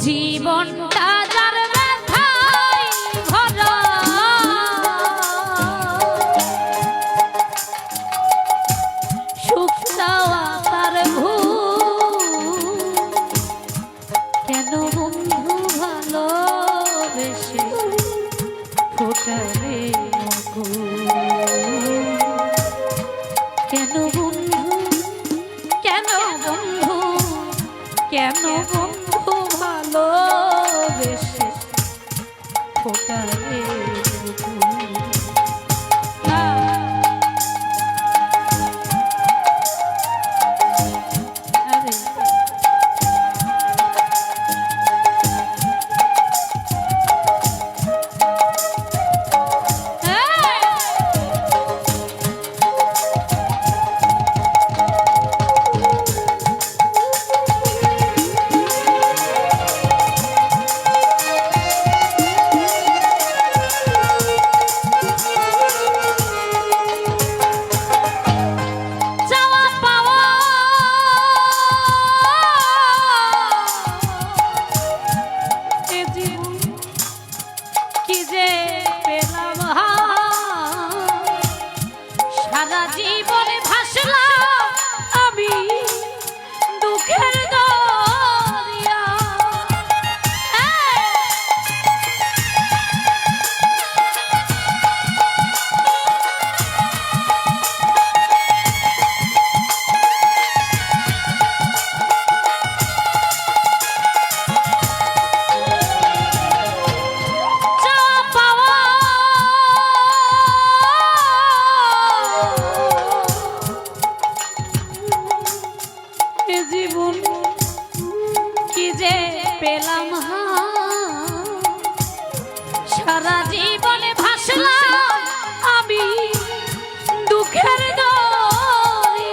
জীবনটা যার ব্যথায় বন্ধু কেন বন্ধু কেন বন্ধু কেন বন্ধু ফোটালে মুকুল?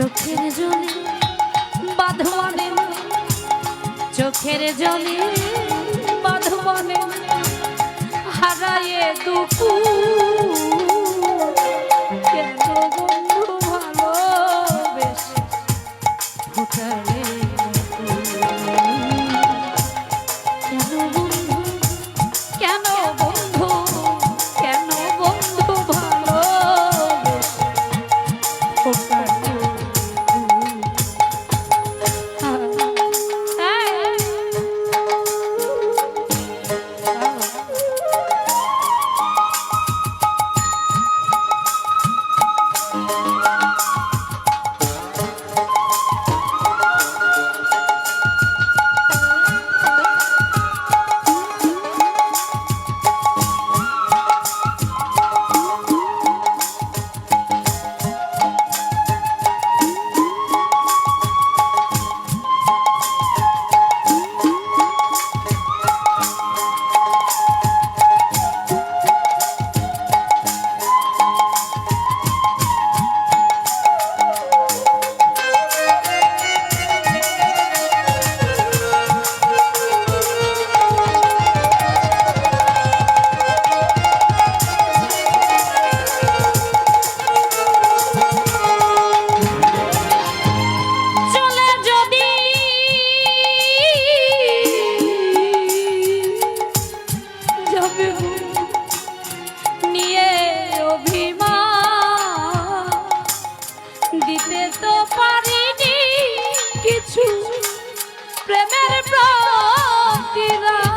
চোখের জলে বাঁধবানে চোখের জলে বাঁধবানে হারায়ে দুপুর। তো পারিনি। কিছু প্রেমের প্রতিরা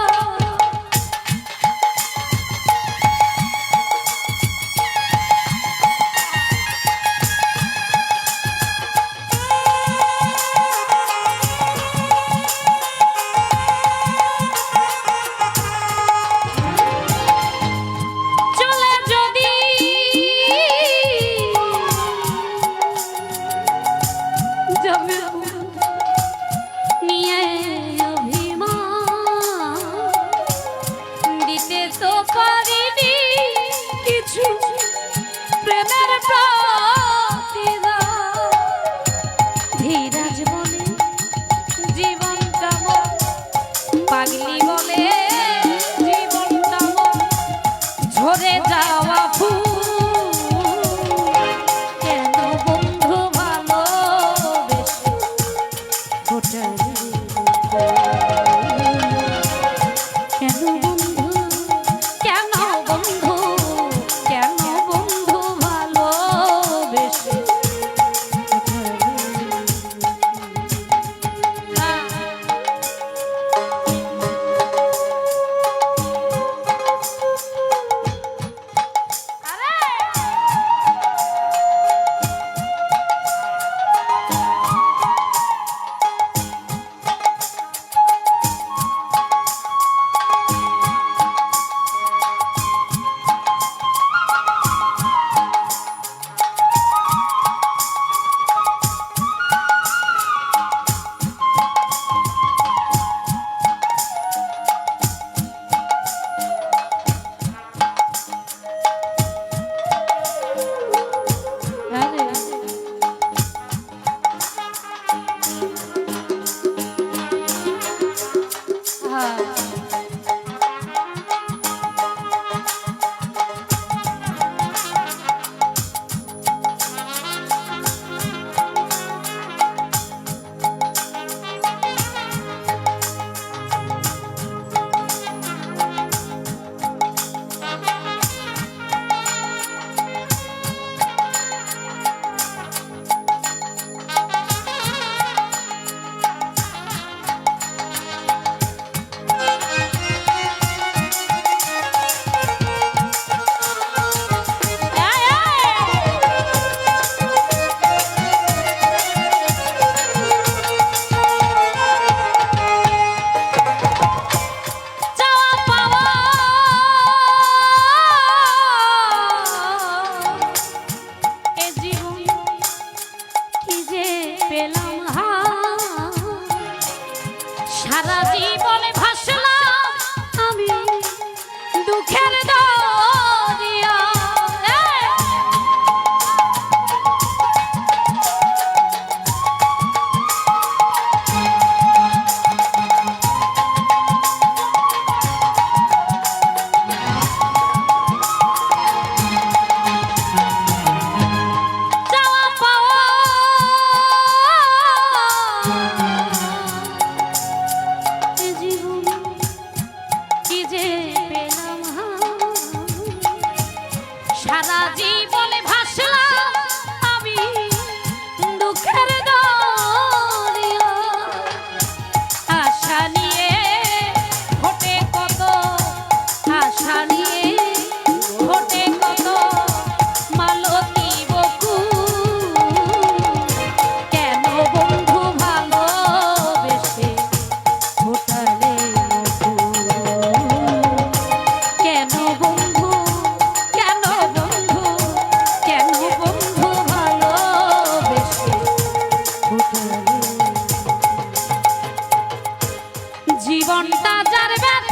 জীবনটা যার ব্যথা